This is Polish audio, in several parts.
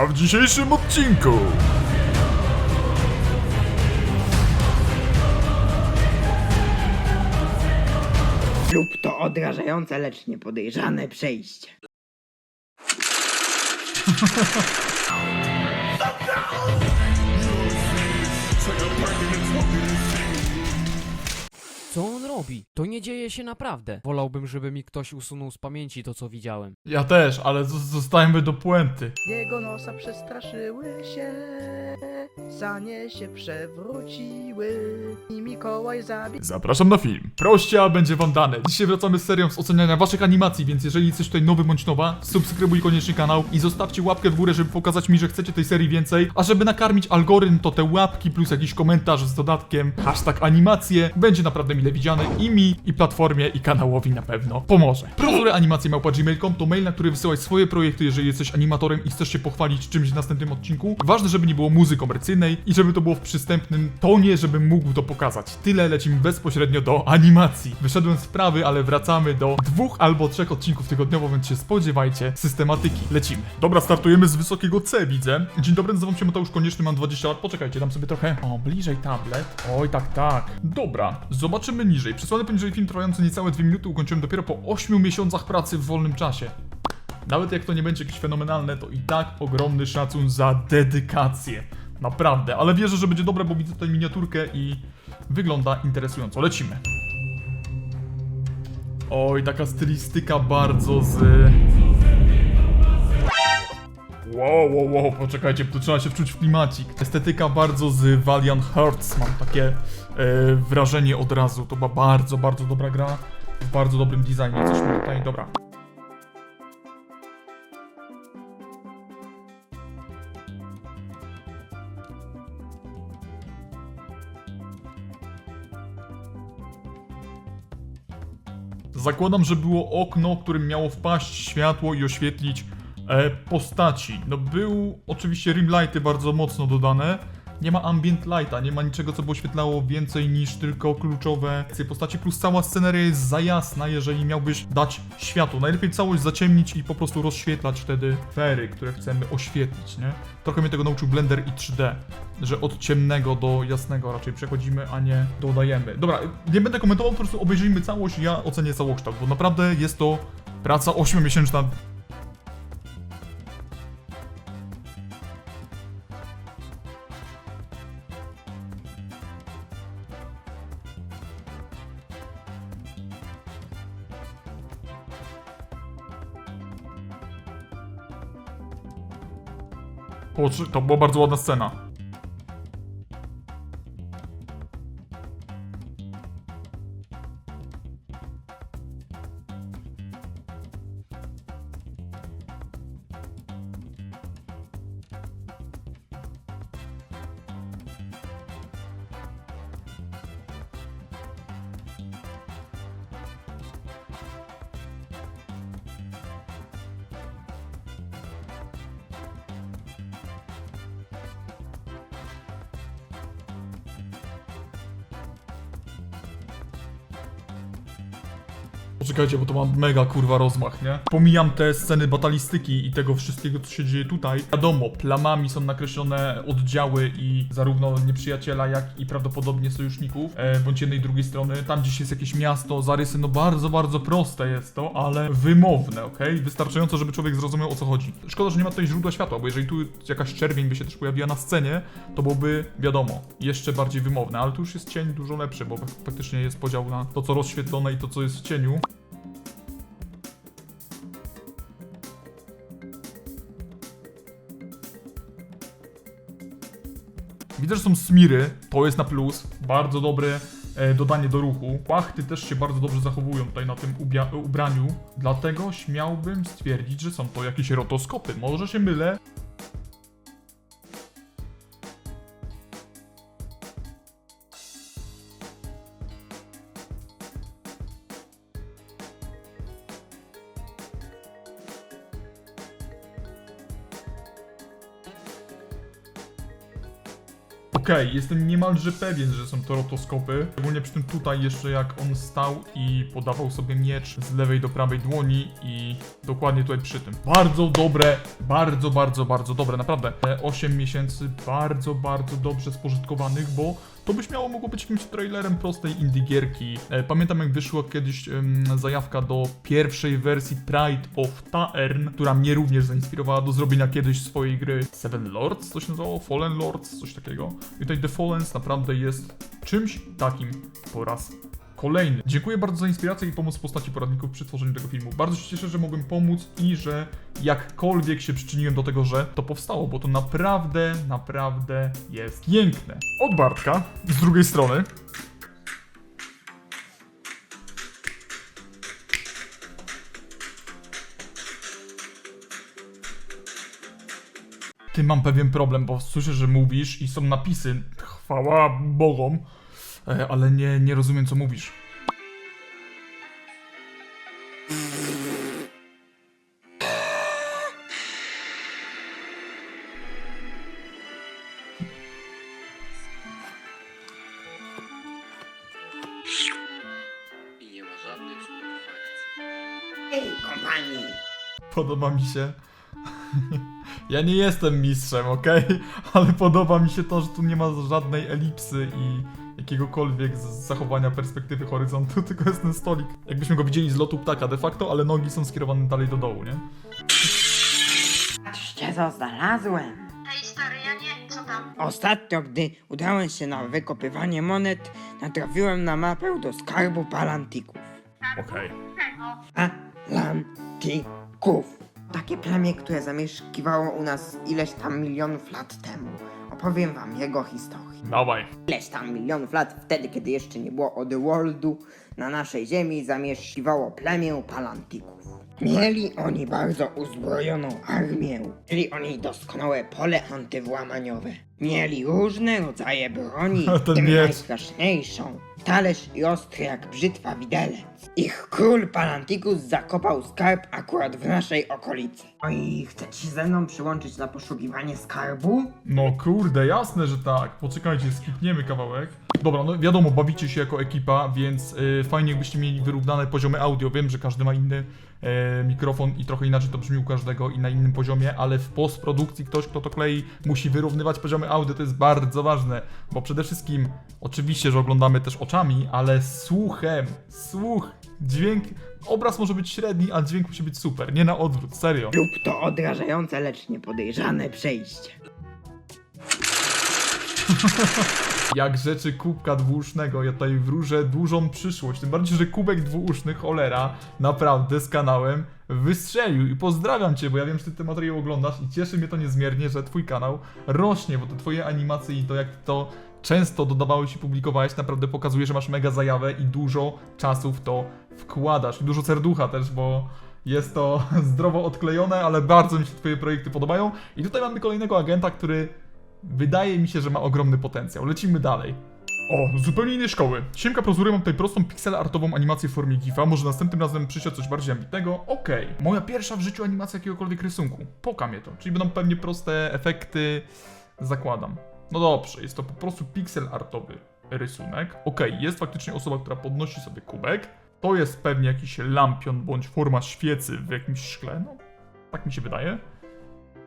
A w dzisiejszym odcinku lub to odrażające, lecz niepodejrzane przejście. Co on robi? To nie dzieje się naprawdę. Wolałbym, żeby mi ktoś usunął z pamięci to, co widziałem. Ja też, ale z- zostańmy do puenty. Jego nosa przestraszyły się, sanie się przewróciły i Mikołaj zabił. Zapraszam na film. Proście, a będzie wam dane. Dzisiaj wracamy z serią z oceniania waszych animacji, więc jeżeli jesteś tutaj nowy bądź nowa, subskrybuj koniecznie kanał i zostawcie łapkę w górę, żeby pokazać mi, że chcecie tej serii więcej, a żeby nakarmić algorytm, to te łapki plus jakiś komentarz z dodatkiem hashtag animacje będzie naprawdę mile widziane i mi, i platformie, i kanałowi na pewno pomoże. Prozury animacje małpa gmail.com to mail, na który wysyłaj swoje projekty, jeżeli jesteś animatorem i chcesz się pochwalić czymś w następnym odcinku. Ważne, żeby nie było muzy i żeby to było w przystępnym tonie, żebym mógł to pokazać. Tyle lecimy bezpośrednio do animacji. Wyszedłem z prawy, ale wracamy do dwóch albo trzech odcinków tygodniowo, więc się spodziewajcie systematyki. Lecimy. Dobra, startujemy z wysokiego C, widzę. Dzień dobry, nazywam się Mateusz Konieczny, mam 20 lat. Poczekajcie, dam sobie trochę... O, bliżej tablet. Oj, tak, tak. Dobra, zobaczymy niżej. Przesłany poniżej film trwający niecałe 2 minuty ukończyłem dopiero po 8 miesiącach pracy w wolnym czasie. Nawet jak to nie będzie jakieś fenomenalne, to i tak ogromny szacun za dedykację. Naprawdę, ale wierzę, że będzie dobre, bo widzę tutaj miniaturkę i wygląda interesująco. Lecimy. Oj, taka stylistyka bardzo z... Wow, wow, wow, poczekajcie, to trzeba się wczuć w klimacik. Estetyka bardzo z Valiant Hearts, mam takie e, wrażenie od razu. To była bardzo, bardzo dobra gra, w bardzo dobrym designie, coś tutaj, dobra. Zakładam, że było okno, którym miało wpaść światło i oświetlić e, postaci. No był oczywiście rimlighty bardzo mocno dodane. Nie ma ambient lighta, nie ma niczego, co by oświetlało więcej niż tylko kluczowe postaci, plus cała sceneria jest za jasna, jeżeli miałbyś dać światło. Najlepiej całość zaciemnić i po prostu rozświetlać wtedy fery, które chcemy oświetlić, nie? Trochę mnie tego nauczył Blender i 3D, że od ciemnego do jasnego raczej przechodzimy, a nie dodajemy. Dobra, nie będę komentował, po prostu obejrzyjmy całość, ja ocenię całokształt, bo naprawdę jest to praca 8-miesięczna Poczy- To była bardzo ładna scena. Poczekajcie, bo to ma mega kurwa rozmach, nie? Pomijam te sceny batalistyki i tego wszystkiego, co się dzieje tutaj. Wiadomo, plamami są nakreślone oddziały i zarówno nieprzyjaciela, jak i prawdopodobnie sojuszników, e, bądź jednej drugiej strony. Tam gdzieś jest jakieś miasto, zarysy, no bardzo, bardzo proste jest to, ale wymowne, okej? Wystarczająco, żeby człowiek zrozumiał o co chodzi. Szkoda, że nie ma tutaj źródła światła, bo jeżeli tu jakaś czerwień by się też pojawiła na scenie, to byłoby, wiadomo, jeszcze bardziej wymowne, ale tu już jest cień dużo lepszy, bo fak- faktycznie jest podział na to, co rozświetlone i to, co jest w cieniu. Widzę, że są smiry, to jest na plus. Bardzo dobre e, dodanie do ruchu. Płachty też się bardzo dobrze zachowują tutaj na tym ubraniu. Dlatego śmiałbym stwierdzić, że są to jakieś rotoskopy. Może się mylę. Okej, jestem niemalże pewien, że są to rotoskopy. Szczególnie przy tym tutaj jeszcze jak on stał i podawał sobie miecz z lewej do prawej dłoni i dokładnie tutaj przy tym. Bardzo dobre, bardzo, bardzo, bardzo dobre, naprawdę. Te 8 miesięcy bardzo, bardzo dobrze spożytkowanych, bo to byś miało mogło być jakimś trailerem prostej indie gierki. E, Pamiętam jak wyszła kiedyś em, zajawka do pierwszej wersji Pride of Taern, która mnie również zainspirowała do zrobienia kiedyś swojej gry Seven Lords, coś nazywało? Fallen Lords, coś takiego. I tutaj The Fallens naprawdę jest czymś takim po raz kolejny. Dziękuję bardzo za inspirację i pomoc w postaci poradników przy tworzeniu tego filmu. Bardzo się cieszę, że mogłem pomóc i że jakkolwiek się przyczyniłem do tego, że to powstało, bo to naprawdę, naprawdę jest piękne. Od Bartka, z drugiej strony. Ty mam pewien problem, bo słyszę, że mówisz i są napisy. Chwała Bogom, ale nie, nie rozumiem, co mówisz. I nie ma żadnych śladów akcji. Ej, kompanii! Podoba mi się. Ja nie jestem mistrzem, okej? Ale podoba mi się to, że tu nie ma żadnej elipsy i jakiegokolwiek z zachowania perspektywy horyzontu, tylko jest ten stolik. Jakbyśmy go widzieli z lotu ptaka de facto, ale nogi są skierowane dalej do dołu, nie? Patrzcie, co znalazłem! Ej stary, ja nie, co tam? Ostatnio, gdy udałem się na wykopywanie monet, natrafiłem na mapę do skarbu Palantików. Okej. Czego? Palantików! Takie plemię, które zamieszkiwało u nas ileś tam milionów lat temu. Opowiem wam jego historię. Dawaj. Ileś tam milionów lat wtedy, kiedy jeszcze nie było Otherworldu, na naszej ziemi zamieszkiwało plemię Palantików. Mieli oni bardzo uzbrojoną armię. Mieli oni doskonałe pole antywłamaniowe. Mieli różne rodzaje broni, Ten w tym miecz. najstraszniejszą. Talerz i ostry jak brzytwa widelec. Ich król Palantikus zakopał skarb akurat w naszej okolicy. No i chcecie się ze mną przyłączyć na poszukiwanie skarbu? No kurde, jasne, że tak. Poczekajcie, skipniemy kawałek. Dobra, no wiadomo, bawicie się jako ekipa, więc y, fajnie jakbyście mieli wyrównane poziomy audio. Wiem, że każdy ma inny mikrofon i trochę inaczej to brzmi u każdego i na innym poziomie, ale w postprodukcji ktoś, kto to klei, musi wyrównywać poziomy audio. To jest bardzo ważne, bo przede wszystkim, oczywiście, że oglądamy też oczami, ale słuchem, słuch, dźwięk, obraz może być średni, a dźwięk musi być super, nie na odwrót, serio. Lub to odrażające, lecz niepodejrzane przejście. Jak rzeczy kubka dwuusznego, ja tutaj wróżę dużą przyszłość. Tym bardziej, że kubek dwuuszny, cholera, naprawdę z kanałem wystrzelił. I pozdrawiam cię, bo ja wiem, że ty ten materiał oglądasz i cieszy mnie to niezmiernie, że twój kanał rośnie, bo te twoje animacje i to jak to często dodawałeś i publikowałeś, naprawdę pokazuje, że masz mega zajawę i dużo czasu w to wkładasz. I dużo serducha też, bo jest to zdrowo odklejone, ale bardzo mi się twoje projekty podobają. I tutaj mamy kolejnego agenta, który Wydaje mi się, że ma ogromny potencjał. Lecimy dalej. O, zupełnie innej szkoły. Siemka Prozury, mam tutaj prostą pixel artową animację w formie GIFa. Może następnym razem przyjdzie coś bardziej ambitnego? Okej. Moja pierwsza w życiu animacja jakiegokolwiek rysunku. Poka mnie to. Czyli będą pewnie proste efekty. Zakładam. No dobrze, jest to po prostu pixel artowy rysunek. Okej, jest faktycznie osoba, która podnosi sobie kubek. To jest pewnie jakiś lampion bądź forma świecy w jakimś szkle. No, tak mi się wydaje.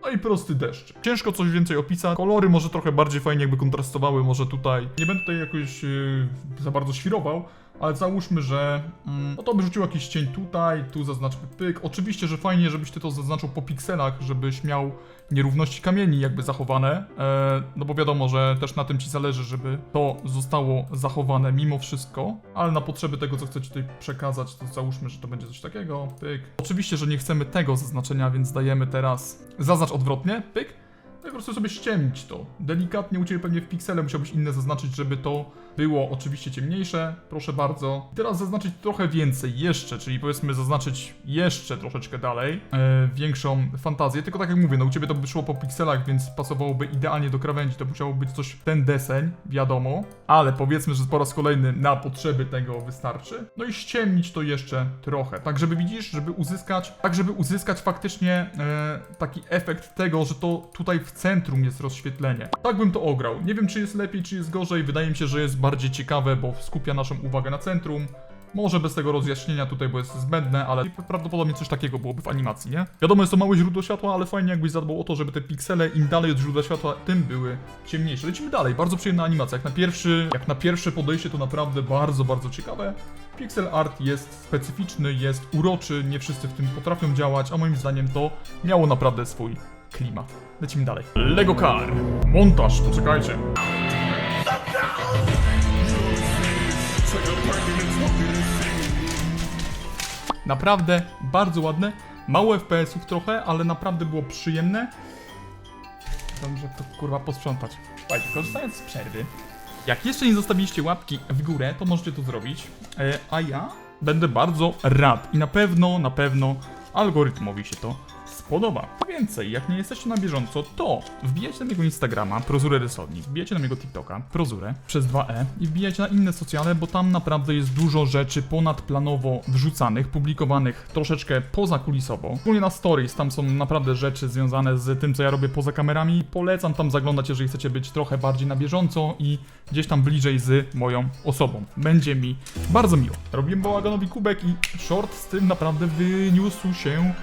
No i prosty deszcz. Ciężko coś więcej opisać. Kolory może trochę bardziej fajnie jakby kontrastowały, może tutaj. Nie będę tutaj jakoś yy, za bardzo świrował, ale załóżmy, że mm, no to by rzucił jakiś cień tutaj, tu zaznaczmy pyk. Oczywiście, że fajnie, żebyś ty to zaznaczył po pikselach, żebyś miał nierówności kamieni jakby zachowane, e, no bo wiadomo, że też na tym ci zależy, żeby to zostało zachowane mimo wszystko, ale na potrzeby tego, co chcecie tutaj przekazać, to załóżmy, że to będzie coś takiego, pyk. Oczywiście, że nie chcemy tego zaznaczenia, więc dajemy teraz zaznacz odwrotnie, pyk. No i po prostu sobie ściemnić to. Delikatnie u Ciebie pewnie w piksele musiałbyś inne zaznaczyć, żeby to było oczywiście ciemniejsze. Proszę bardzo. I teraz zaznaczyć trochę więcej jeszcze, czyli powiedzmy zaznaczyć jeszcze troszeczkę dalej. E, większą fantazję. Tylko tak jak mówię, no u Ciebie to by szło po pikselach, więc pasowałoby idealnie do krawędzi. To musiało być coś ten deseń, wiadomo. Ale powiedzmy, że po raz kolejny na potrzeby tego wystarczy. No i ściemnić to jeszcze trochę. Tak, żeby widzisz, żeby uzyskać, tak żeby uzyskać faktycznie e, taki efekt tego, że to tutaj w centrum jest rozświetlenie. Tak bym to ograł. Nie wiem, czy jest lepiej, czy jest gorzej. Wydaje mi się, że jest bardziej ciekawe, bo skupia naszą uwagę na centrum. Może bez tego rozjaśnienia tutaj, bo jest zbędne, ale prawdopodobnie coś takiego byłoby w animacji, nie? Wiadomo, jest to małe źródło światła, ale fajnie jakbyś zadbał o to, żeby te piksele im dalej od źródła światła, tym były ciemniejsze. Lecimy dalej, bardzo przyjemna animacja. Jak na pierwszy, jak na pierwsze podejście to naprawdę bardzo, bardzo ciekawe. Pixel art jest specyficzny, jest uroczy, nie wszyscy w tym potrafią działać, a moim zdaniem to miało naprawdę swój klimat. Lecimy dalej. Lego Car. Montaż, poczekajcie. Naprawdę bardzo ładne. Mało FPS-ów trochę, ale naprawdę było przyjemne. Dobrze to kurwa posprzątać. Słuchajcie, korzystając z przerwy, jak jeszcze nie zostawiliście łapki w górę, to możecie to zrobić. E, a ja będę bardzo rad i na pewno, na pewno algorytmowi się to spodoba. Co więcej, jak nie jesteście na bieżąco, to wbijajcie na jego Instagrama, Prozurę Rysownik, wbijajcie na jego TikToka, Prozurę, przez 2e i wbijajcie na inne socjale, bo tam naprawdę jest dużo rzeczy ponadplanowo wrzucanych, publikowanych troszeczkę pozakulisowo. Szczególnie na stories, tam są naprawdę rzeczy związane z tym, co ja robię poza kamerami. Polecam tam zaglądać, jeżeli chcecie być trochę bardziej na bieżąco i gdzieś tam bliżej z moją osobą. Będzie mi bardzo miło. Robiłem bałaganowi kubek i short z tym naprawdę wyniósł się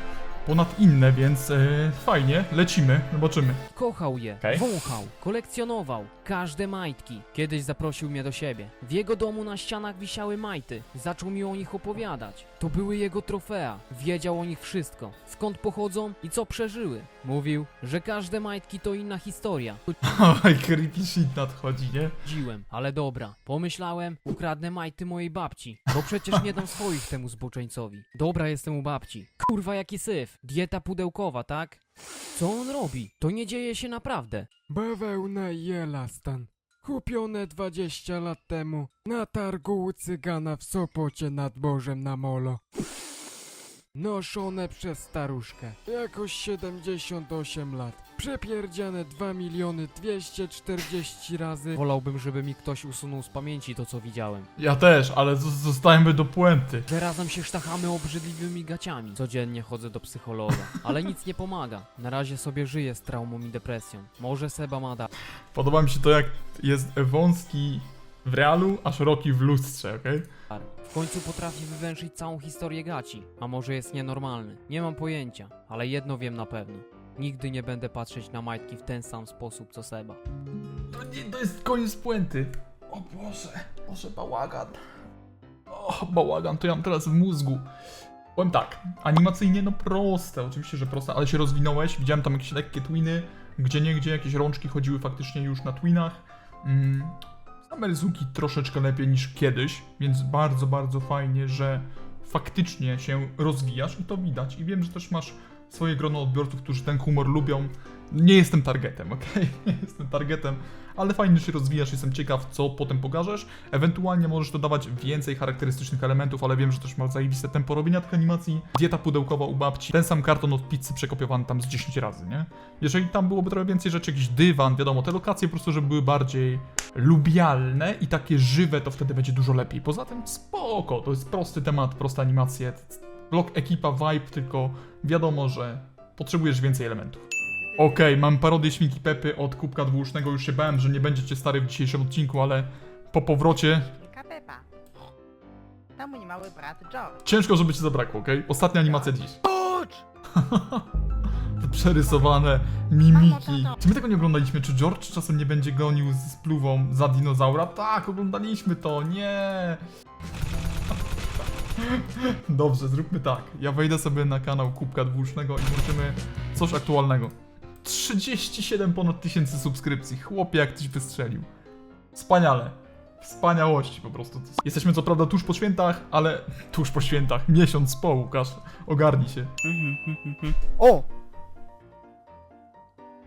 ponad inne, więc e, fajnie, lecimy, zobaczymy. Kochał je, Okej. wąchał, kolekcjonował każde majtki. Kiedyś zaprosił mnie do siebie. W jego domu na ścianach wisiały majty. Zaczął mi o nich opowiadać. To były jego trofea. Wiedział o nich wszystko. Skąd pochodzą i co przeżyły. Mówił, że każde majtki to inna historia. Oj, creepy shit nadchodzi, nie? Chodziłem, ale dobra. Pomyślałem, ukradnę majty mojej babci. Bo przecież nie dam swoich temu zboczeńcowi. Dobra jestem u babci. Kurwa jaki syf. Dieta pudełkowa, tak? Co on robi? To nie dzieje się naprawdę. Bawełna i elastan. Kupione 20 lat temu na targu u cygana w Sopocie nad Bożem na Molo. Noszone przez staruszkę. Jakoś 78 lat. Przepierdziane 2 miliony 240 razy. Wolałbym, żeby mi ktoś usunął z pamięci to, co widziałem. Ja też, ale z- zostańmy do puenty. Że razem się sztachamy obrzydliwymi gaciami. Codziennie chodzę do psychologa, ale nic nie pomaga. Na razie sobie żyję z traumą i depresją. Może Seba ma da. Podoba mi się to, jak jest wąski w realu, a szeroki w lustrze, okej? W końcu potrafi wywęszyć całą historię gaci. A może jest nienormalny? Nie mam pojęcia, ale jedno wiem na pewno. Nigdy nie będę patrzeć na majtki w ten sam sposób co Seba. To, nie, to jest koniec puenty. O Boże, Boże, bałagan. O, bałagan, to ja mam teraz w mózgu. Powiem tak, animacyjnie no proste, oczywiście, że proste, ale się rozwinąłeś, widziałem tam jakieś lekkie twiny, gdzie niegdzie jakieś rączki chodziły faktycznie już na twinach. Mm, same rysunki troszeczkę lepiej niż kiedyś, więc bardzo, bardzo fajnie, że faktycznie się rozwijasz i to widać. I wiem, że też masz swoje grono odbiorców, którzy ten humor lubią. Nie jestem targetem, okej? Nie jestem targetem, ale fajnie, się rozwijasz, jestem ciekaw, co potem pokażesz. Ewentualnie możesz dodawać więcej charakterystycznych elementów, ale wiem, że też masz zajebiste tempo robienia tych animacji. Dieta pudełkowa u babci, ten sam karton od pizzy przekopiowany tam z 10 razy, nie? Jeżeli tam byłoby trochę więcej rzeczy, jakiś dywan, wiadomo, te lokacje po prostu, żeby były bardziej lubialne i takie żywe, to wtedy będzie dużo lepiej. Poza tym spoko, to jest prosty temat, proste animacje. Blok ekipa, vibe, tylko wiadomo, że potrzebujesz więcej elementów. Okej, mam parodię Świnki Pepy od Kubka Dwułusznego. Już się bałem, że nie będziecie stary w dzisiejszym odcinku, ale po powrocie Wielka Pepa. To mój mały brat George. ciężko, żeby cię zabrakło, okej? Ostatnia animacja dziś. George! Te przerysowane mimiki. Czy my tego nie oglądaliśmy? Czy George czasem nie będzie gonił z pluwą za dinozaura? Tak, oglądaliśmy to, nie! Dobrze, zróbmy tak. Ja wejdę sobie na kanał Kubka Dwusznego i włączymy coś aktualnego. 37 ponad tysięcy subskrypcji. Chłopie, jak tyś wystrzelił. Wspaniale. Wspaniałości po prostu. Jesteśmy co prawda tuż po świętach, ale tuż po świętach. Miesiąc po, Łukasz. Ogarnij się. O!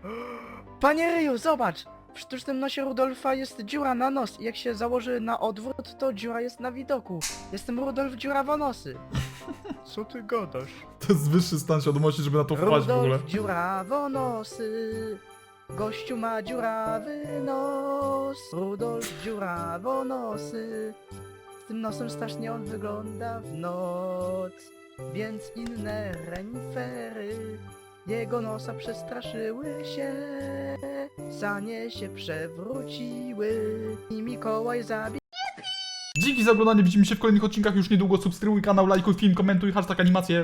Panie Ryju, zobacz! W sztucznym nosie Rudolfa jest dziura na nos i jak się założy na odwrót, to dziura jest na widoku. Jestem Rudolf Dziurawonosy. Co ty gadasz? To jest wyższy stan świadomości, żeby na to wpaść w ogóle. Rudolf Dziurawonosy. Gościu ma dziurawy nos. Rudolf Dziurawonosy. Z tym nosem strasznie on wygląda w noc. Więc inne renifery Jego nosa przestraszyły się, sanie się przewróciły i Mikołaj zabił. Dzięki za oglądanie, widzimy się w kolejnych odcinkach już niedługo. Subskrybuj kanał, lajkuj film, komentuj, hashtag animacje.